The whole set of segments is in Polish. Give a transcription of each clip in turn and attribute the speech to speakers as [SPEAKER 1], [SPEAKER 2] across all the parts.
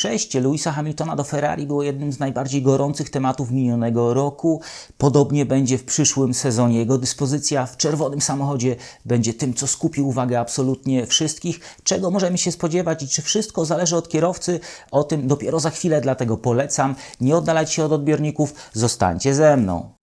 [SPEAKER 1] Przejście Louisa Hamiltona do Ferrari było jednym z najbardziej gorących tematów minionego roku. Podobnie będzie w przyszłym sezonie. Jego dyspozycja w czerwonym samochodzie będzie tym, co skupi uwagę absolutnie wszystkich. Czego możemy się spodziewać i czy wszystko zależy od kierowcy? O tym dopiero za chwilę, dlatego polecam. Nie oddalać się od odbiorników, zostańcie ze mną.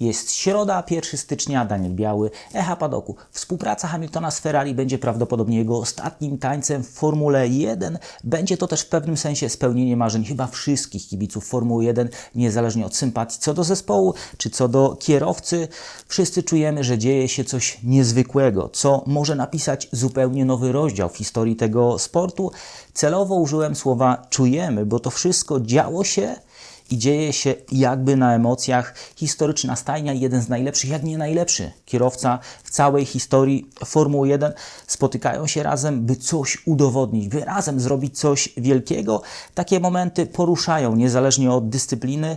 [SPEAKER 1] Jest środa, 1 stycznia, Daniel Biały, Echa Padoku. Współpraca Hamiltona z Ferrari będzie prawdopodobnie jego ostatnim tańcem w Formule 1. Będzie to też w pewnym sensie spełnienie marzeń chyba wszystkich kibiców Formuły 1, niezależnie od sympatii co do zespołu czy co do kierowcy. Wszyscy czujemy, że dzieje się coś niezwykłego, co może napisać zupełnie nowy rozdział w historii tego sportu. Celowo użyłem słowa czujemy, bo to wszystko działo się i dzieje się jakby na emocjach. Historyczna stajnia, jeden z najlepszych, jak nie najlepszy kierowca w całej historii Formuły 1 spotykają się razem, by coś udowodnić, by razem zrobić coś wielkiego. Takie momenty poruszają niezależnie od dyscypliny.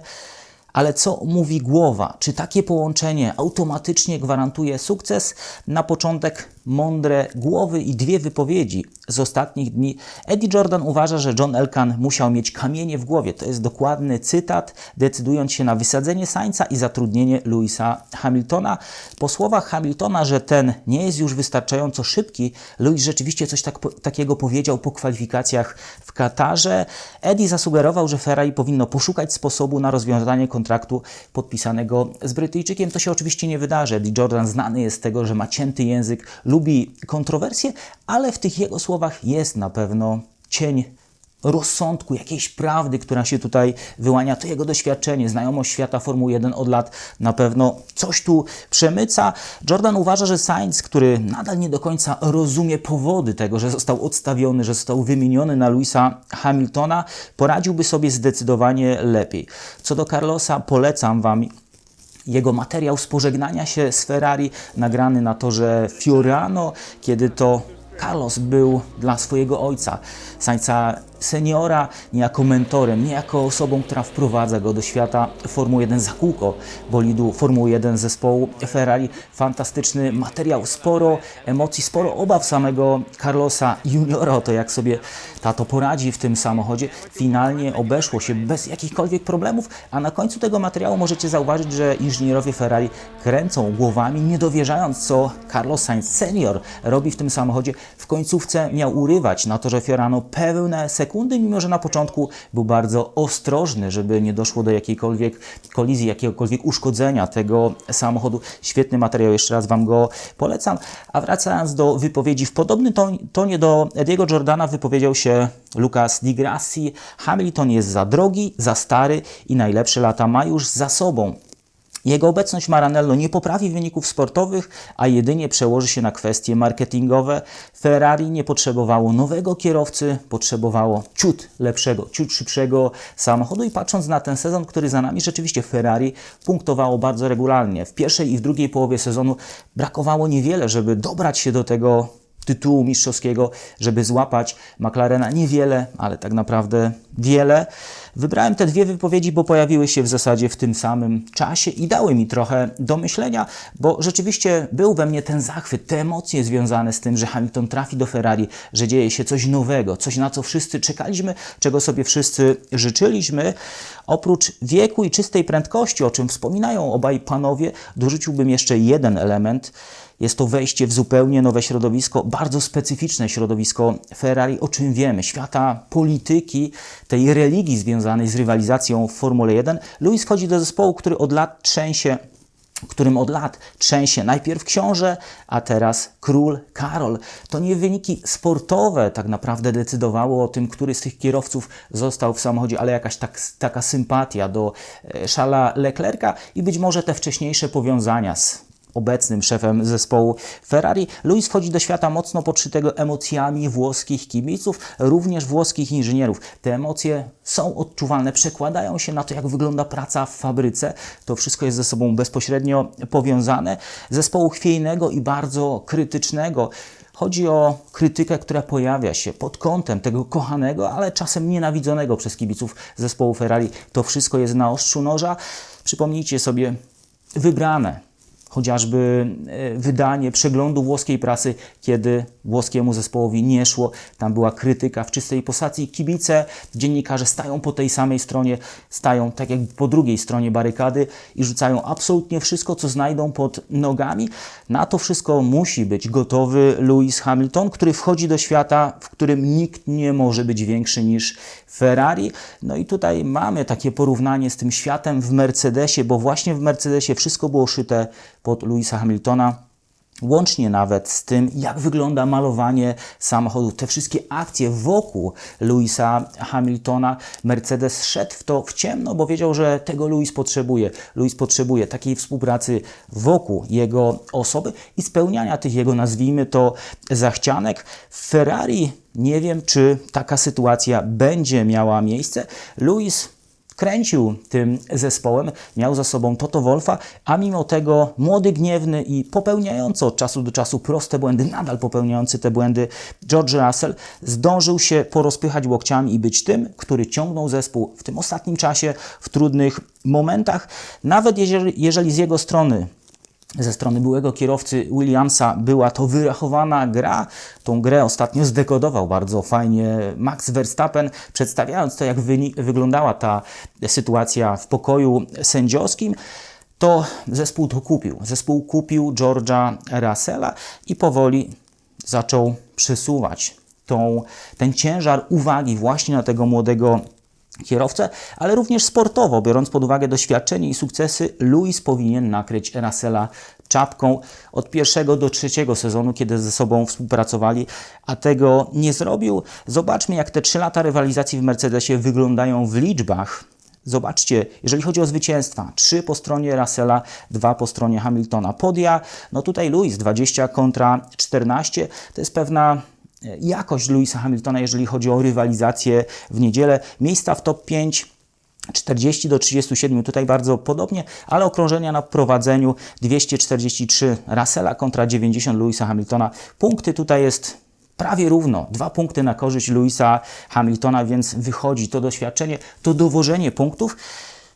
[SPEAKER 1] Ale co mówi głowa? Czy takie połączenie automatycznie gwarantuje sukces? Na początek mądre głowy i dwie wypowiedzi z ostatnich dni. Eddie Jordan uważa, że John Elkan musiał mieć kamienie w głowie. To jest dokładny cytat, decydując się na wysadzenie Sainza i zatrudnienie Louisa Hamiltona. Po słowach Hamiltona, że ten nie jest już wystarczająco szybki, Louis rzeczywiście coś tak, takiego powiedział po kwalifikacjach w Katarze. Eddie zasugerował, że Ferrari powinno poszukać sposobu na rozwiązanie kontraktu podpisanego z Brytyjczykiem. To się oczywiście nie wydarzy. Eddie Jordan znany jest z tego, że ma cięty język, lubi kontrowersje, ale w tych jego słowach jest na pewno cień rozsądku, jakiejś prawdy, która się tutaj wyłania, to jego doświadczenie, znajomość świata Formuły 1 od lat na pewno coś tu przemyca. Jordan uważa, że Sainz, który nadal nie do końca rozumie powody tego, że został odstawiony, że został wymieniony na Louisa Hamiltona, poradziłby sobie zdecydowanie lepiej. Co do Carlosa, polecam Wam jego materiał z pożegnania się z Ferrari, nagrany na torze Fiorano, kiedy to Carlos był dla swojego ojca, Sańca seniora, niejako mentorem, niejako osobą, która wprowadza go do świata Formuły 1 za kółko bolidu Formuły 1 zespołu Ferrari. Fantastyczny materiał, sporo emocji, sporo obaw samego Carlosa Juniora o to, jak sobie tato poradzi w tym samochodzie. Finalnie obeszło się bez jakichkolwiek problemów, a na końcu tego materiału możecie zauważyć, że inżynierowie Ferrari kręcą głowami, nie dowierzając, co Carlos Sainz senior robi w tym samochodzie. W końcówce miał urywać na torze Fiorano pełne sekundy, mimo że na początku był bardzo ostrożny, żeby nie doszło do jakiejkolwiek kolizji, jakiegokolwiek uszkodzenia tego samochodu. Świetny materiał, jeszcze raz Wam go polecam. A wracając do wypowiedzi, w podobnym tonie do Ediego Jordana wypowiedział się Lucas Di Grassi. Hamilton jest za drogi, za stary i najlepsze lata ma już za sobą. Jego obecność Maranello nie poprawi wyników sportowych, a jedynie przełoży się na kwestie marketingowe. Ferrari nie potrzebowało nowego kierowcy, potrzebowało ciut lepszego, ciut szybszego samochodu i patrząc na ten sezon, który za nami, rzeczywiście Ferrari punktowało bardzo regularnie. W pierwszej i w drugiej połowie sezonu brakowało niewiele, żeby dobrać się do tego tytułu mistrzowskiego, żeby złapać McLarena. Niewiele, ale tak naprawdę wiele. Wybrałem te dwie wypowiedzi, bo pojawiły się w zasadzie w tym samym czasie i dały mi trochę do myślenia, bo rzeczywiście był we mnie ten zachwyt, te emocje związane z tym, że Hamilton trafi do Ferrari, że dzieje się coś nowego, coś na co wszyscy czekaliśmy, czego sobie wszyscy życzyliśmy. Oprócz wieku i czystej prędkości, o czym wspominają obaj panowie, dorzuciłbym jeszcze jeden element. Jest to wejście w zupełnie nowe środowisko, bardzo specyficzne środowisko Ferrari, o czym wiemy, świata polityki, tej religii związanej z rywalizacją w Formule 1. Lewis wchodzi do zespołu, który od lat trzęsie którym od lat trzęsie najpierw książę, a teraz król Karol. To nie wyniki sportowe tak naprawdę decydowało o tym, który z tych kierowców został w samochodzie, ale jakaś tak, taka sympatia do e, Szala Leclerca i być może te wcześniejsze powiązania z obecnym szefem zespołu Ferrari. Luis wchodzi do świata mocno podszytego emocjami włoskich kibiców, również włoskich inżynierów. Te emocje są odczuwalne, przekładają się na to, jak wygląda praca w fabryce. To wszystko jest ze sobą bezpośrednio powiązane. Zespołu chwiejnego i bardzo krytycznego Chodzi o krytykę, która pojawia się pod kątem tego kochanego, ale czasem nienawidzonego przez kibiców zespołu Ferrari. To wszystko jest na ostrzu noża. Przypomnijcie sobie wybrane chociażby e, wydanie przeglądu włoskiej prasy, kiedy włoskiemu zespołowi nie szło. Tam była krytyka w czystej postaci. Kibice, dziennikarze stają po tej samej stronie, stają tak jak po drugiej stronie barykady i rzucają absolutnie wszystko, co znajdą pod nogami. Na to wszystko musi być gotowy Lewis Hamilton, który wchodzi do świata, w którym nikt nie może być większy niż Ferrari. No i tutaj mamy takie porównanie z tym światem w Mercedesie, bo właśnie w Mercedesie wszystko było szyte pod Louisa Hamiltona. Łącznie nawet z tym, jak wygląda malowanie samochodu, te wszystkie akcje wokół Louisa Hamiltona. Mercedes szedł w to w ciemno, bo wiedział, że tego Louis potrzebuje. Louis potrzebuje takiej współpracy wokół jego osoby i spełniania tych jego, nazwijmy to, zachcianek. Ferrari nie wiem, czy taka sytuacja będzie miała miejsce. Louis kręcił tym zespołem, miał za sobą Toto Wolfa, a mimo tego młody, gniewny i popełniający od czasu do czasu proste błędy, nadal popełniający te błędy George Russell zdążył się porozpychać łokciami i być tym, który ciągnął zespół w tym ostatnim czasie, w trudnych momentach, nawet jeżeli, jeżeli z jego strony ze strony byłego kierowcy Williamsa była to wyrachowana gra. Tą grę ostatnio zdekodował bardzo fajnie Max Verstappen, przedstawiając to, jak wyglądała ta sytuacja w pokoju sędziowskim. To zespół to kupił. Zespół kupił George'a Russella i powoli zaczął przesuwać tą, ten ciężar uwagi właśnie na tego młodego kierowcę, ale również sportowo, biorąc pod uwagę doświadczenie i sukcesy, Luis powinien nakryć Russella czapką od pierwszego do trzeciego sezonu, kiedy ze sobą współpracowali, a tego nie zrobił. Zobaczmy, jak te trzy lata rywalizacji w Mercedesie wyglądają w liczbach. Zobaczcie, jeżeli chodzi o zwycięstwa, trzy po stronie Russella, dwa po stronie Hamiltona. Podia, no tutaj Luis 20 kontra 14, to jest pewna jakość Louisa Hamiltona, jeżeli chodzi o rywalizację w niedzielę. Miejsca w top 5 40 do 37, tutaj bardzo podobnie, ale okrążenia na prowadzeniu 243 Russella kontra 90 Louisa Hamiltona. Punkty tutaj jest prawie równo, dwa punkty na korzyść Louisa Hamiltona, więc wychodzi to doświadczenie, to dowożenie punktów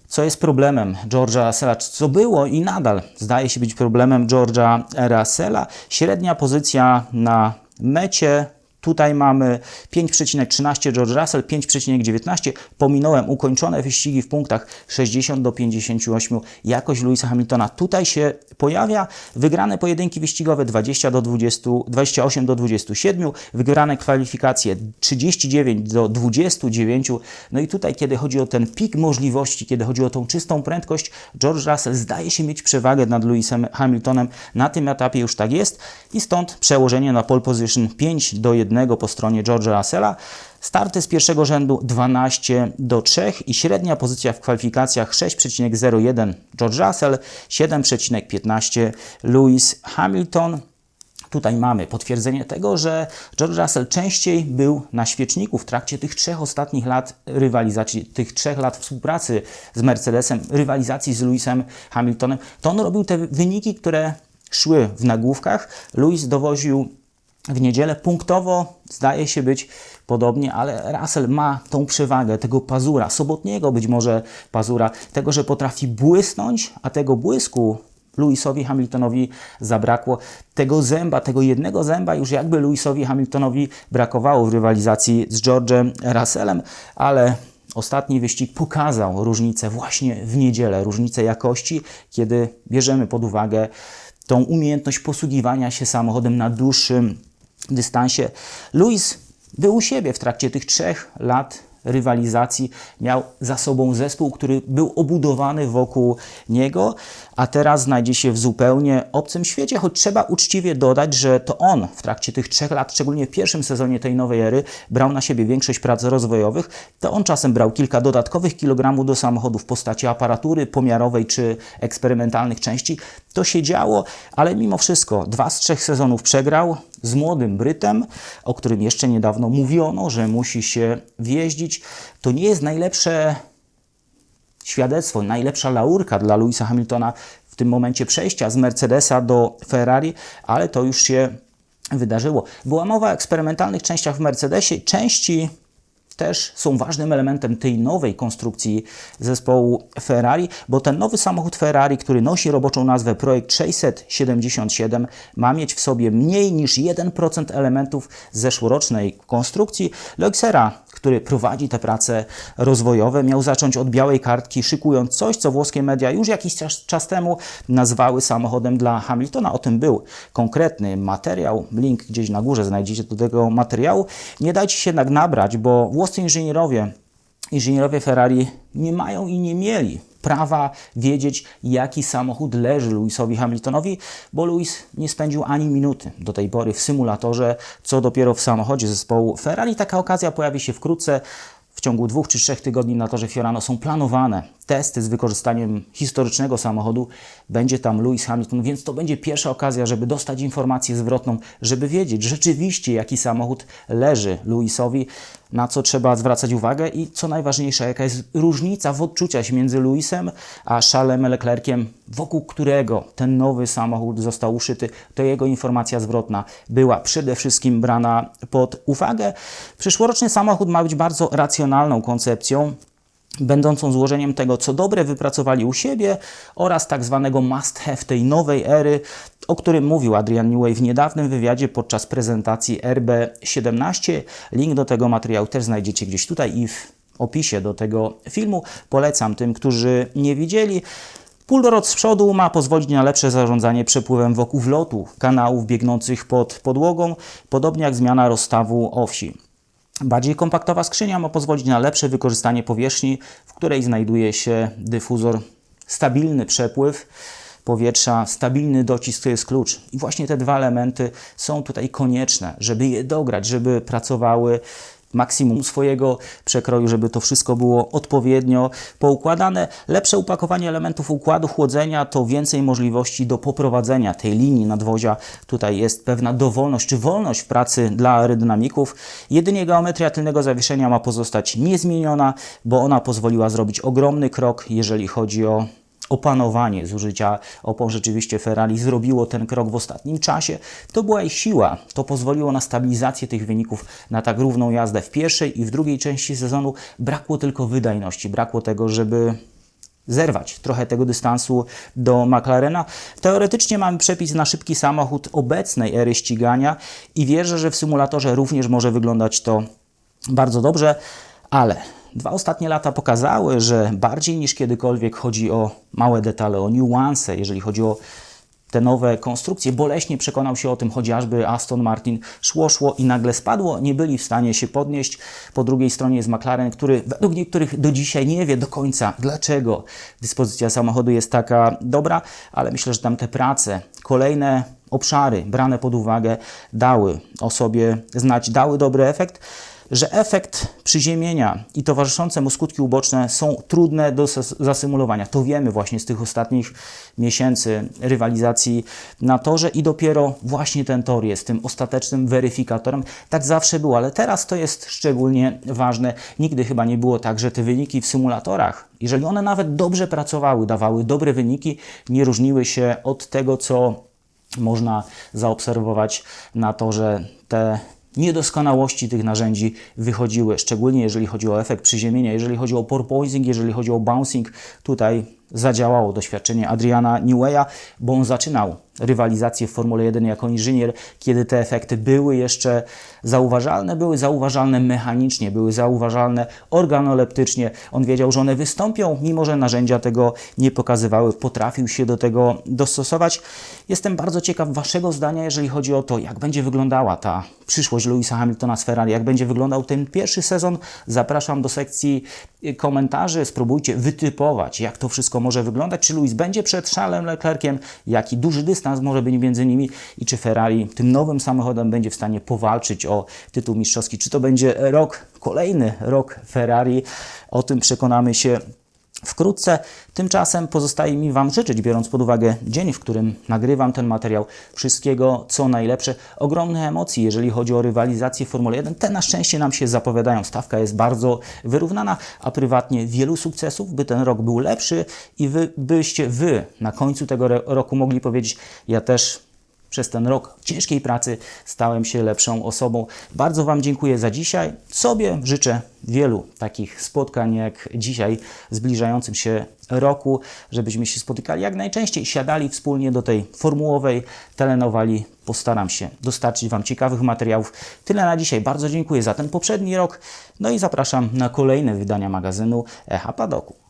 [SPEAKER 1] co jest problemem George'a Russella, co było i nadal zdaje się być problemem George'a Russella. Średnia pozycja na mecie Tutaj mamy 5,13 George Russell, 5,19. Pominąłem ukończone wyścigi w punktach 60 do 58. Jakość Louisa Hamiltona tutaj się pojawia. Wygrane pojedynki wyścigowe 20 do 20, 28 do 27. Wygrane kwalifikacje 39 do 29. No i tutaj, kiedy chodzi o ten pik możliwości, kiedy chodzi o tą czystą prędkość, George Russell zdaje się mieć przewagę nad Lewisem Hamiltonem. Na tym etapie już tak jest i stąd przełożenie na pole position 5 do 1 jednego po stronie George'a Russella. Starty z pierwszego rzędu 12 do 3 i średnia pozycja w kwalifikacjach 6,01 George Russell, 7,15 Lewis Hamilton. Tutaj mamy potwierdzenie tego, że George Russell częściej był na świeczniku w trakcie tych trzech ostatnich lat rywalizacji, tych trzech lat współpracy z Mercedesem, rywalizacji z Lewisem Hamiltonem. To on robił te wyniki, które szły w nagłówkach. Lewis dowoził w niedzielę. Punktowo zdaje się być podobnie, ale Russell ma tą przewagę tego pazura, sobotniego być może pazura, tego, że potrafi błysnąć, a tego błysku Lewisowi Hamiltonowi zabrakło. Tego zęba, tego jednego zęba już jakby Lewisowi Hamiltonowi brakowało w rywalizacji z George'em Russellem, ale ostatni wyścig pokazał różnicę właśnie w niedzielę, różnicę jakości, kiedy bierzemy pod uwagę tą umiejętność posługiwania się samochodem na dłuższym dystansie. Luis był u siebie w trakcie tych trzech lat rywalizacji. Miał za sobą zespół, który był obudowany wokół niego, a teraz znajdzie się w zupełnie obcym świecie, choć trzeba uczciwie dodać, że to on w trakcie tych trzech lat, szczególnie w pierwszym sezonie tej nowej ery, brał na siebie większość prac rozwojowych. To on czasem brał kilka dodatkowych kilogramów do samochodu w postaci aparatury pomiarowej czy eksperymentalnych części. To się działo, ale mimo wszystko dwa z trzech sezonów przegrał z młodym Brytem, o którym jeszcze niedawno mówiono, że musi się wjeździć. To nie jest najlepsze świadectwo, najlepsza laurka dla Louisa Hamiltona w tym momencie przejścia z Mercedesa do Ferrari, ale to już się wydarzyło. Była mowa o eksperymentalnych częściach w Mercedesie. Części też są ważnym elementem tej nowej konstrukcji zespołu Ferrari, bo ten nowy samochód Ferrari, który nosi roboczą nazwę Projekt 677, ma mieć w sobie mniej niż 1% elementów zeszłorocznej konstrukcji. Loixera, który prowadzi te prace rozwojowe, miał zacząć od białej kartki, szykując coś, co włoskie media już jakiś czas, czas temu nazwały samochodem dla Hamiltona. O tym był konkretny materiał. Link gdzieś na górze znajdziecie do tego materiału. Nie dajcie się jednak nabrać, bo włoscy inżynierowie, inżynierowie Ferrari nie mają i nie mieli prawa wiedzieć, jaki samochód leży Lewisowi Hamiltonowi, bo Lewis nie spędził ani minuty do tej pory w symulatorze, co dopiero w samochodzie zespołu Ferrari. Taka okazja pojawi się wkrótce. W ciągu dwóch czy trzech tygodni na torze Fiorano są planowane testy z wykorzystaniem historycznego samochodu. Będzie tam Lewis Hamilton, więc to będzie pierwsza okazja, żeby dostać informację zwrotną, żeby wiedzieć rzeczywiście, jaki samochód leży Lewisowi, na co trzeba zwracać uwagę i co najważniejsze, jaka jest różnica w odczuciach między Lewisem a Charlesem Leclerciem, wokół którego ten nowy samochód został uszyty. To jego informacja zwrotna była przede wszystkim brana pod uwagę. Przyszłoroczny samochód ma być bardzo racjonalną koncepcją, będącą złożeniem tego, co dobre wypracowali u siebie oraz tak zwanego must have tej nowej ery, o którym mówił Adrian Newey w niedawnym wywiadzie podczas prezentacji RB17. Link do tego materiału też znajdziecie gdzieś tutaj i w opisie do tego filmu. Polecam tym, którzy nie widzieli. Puldorot z przodu ma pozwolić na lepsze zarządzanie przepływem wokół wlotu kanałów biegnących pod podłogą, podobnie jak zmiana rozstawu osi. Bardziej kompaktowa skrzynia ma pozwolić na lepsze wykorzystanie powierzchni, w której znajduje się dyfuzor. Stabilny przepływ powietrza, stabilny docisk to jest klucz. I właśnie te dwa elementy są tutaj konieczne, żeby je dograć, żeby pracowały maksimum swojego przekroju, żeby to wszystko było odpowiednio poukładane. Lepsze upakowanie elementów układu chłodzenia to więcej możliwości do poprowadzenia tej linii nadwozia. Tutaj jest pewna dowolność czy wolność w pracy dla aerodynamików. Jedynie geometria tylnego zawieszenia ma pozostać niezmieniona, bo ona pozwoliła zrobić ogromny krok, jeżeli chodzi o opanowanie zużycia opon. Rzeczywiście Ferrari zrobiło ten krok w ostatnim czasie. To była ich siła. To pozwoliło na stabilizację tych wyników, na tak równą jazdę w pierwszej i w drugiej części sezonu. Brakło tylko wydajności, brakło tego, żeby zerwać trochę tego dystansu do McLarena. Teoretycznie mamy przepis na szybki samochód obecnej ery ścigania i wierzę, że w symulatorze również może wyglądać to bardzo dobrze, ale Dwa ostatnie lata pokazały, że bardziej niż kiedykolwiek chodzi o małe detale, o niuanse, jeżeli chodzi o te nowe konstrukcje. Boleśnie przekonał się o tym chociażby Aston Martin. Szło, szło i nagle spadło. Nie byli w stanie się podnieść. Po drugiej stronie jest McLaren, który według niektórych do dzisiaj nie wie do końca, dlaczego dyspozycja samochodu jest taka dobra, ale myślę, że tam te prace, kolejne obszary brane pod uwagę dały o sobie znać, dały dobry efekt że efekt przyziemienia i towarzyszące mu skutki uboczne są trudne do zasymulowania. To wiemy właśnie z tych ostatnich miesięcy rywalizacji na torze i dopiero właśnie ten tor jest tym ostatecznym weryfikatorem. Tak zawsze było, ale teraz to jest szczególnie ważne. Nigdy chyba nie było tak, że te wyniki w symulatorach, jeżeli one nawet dobrze pracowały, dawały dobre wyniki, nie różniły się od tego, co można zaobserwować na torze te niedoskonałości tych narzędzi wychodziły, szczególnie jeżeli chodzi o efekt przyziemienia, jeżeli chodzi o porpoising, jeżeli chodzi o bouncing. Tutaj zadziałało doświadczenie Adriana Neweya, bo on zaczynał rywalizację w Formule 1 jako inżynier, kiedy te efekty były jeszcze zauważalne, były zauważalne mechanicznie, były zauważalne organoleptycznie. On wiedział, że one wystąpią, mimo że narzędzia tego nie pokazywały, potrafił się do tego dostosować. Jestem bardzo ciekaw Waszego zdania, jeżeli chodzi o to, jak będzie wyglądała ta przyszłość Louisa Hamiltona z Ferrari, jak będzie wyglądał ten pierwszy sezon. Zapraszam do sekcji komentarzy, spróbujcie wytypować, jak to wszystko może wyglądać, czy Louis będzie przed Charlesem Leclerciem, jaki duży dystans może być między nimi i czy Ferrari tym nowym samochodem będzie w stanie powalczyć o tytuł mistrzowski, czy to będzie rok, kolejny rok Ferrari, o tym przekonamy się wkrótce. Tymczasem pozostaje mi Wam życzyć, biorąc pod uwagę dzień, w którym nagrywam ten materiał, wszystkiego co najlepsze. Ogromne emocji, jeżeli chodzi o rywalizację w Formule 1. Te na szczęście nam się zapowiadają. Stawka jest bardzo wyrównana, a prywatnie wielu sukcesów, by ten rok był lepszy i wy, byście Wy na końcu tego roku mogli powiedzieć, ja też przez ten rok ciężkiej pracy stałem się lepszą osobą. Bardzo Wam dziękuję za dzisiaj. Sobie życzę wielu takich spotkań jak dzisiaj, zbliżającym się roku, żebyśmy się spotykali jak najczęściej, siadali wspólnie do tej formułowej telenowali. Postaram się dostarczyć Wam ciekawych materiałów. Tyle na dzisiaj. Bardzo dziękuję za ten poprzedni rok. No i zapraszam na kolejne wydania magazynu Echa Padoku.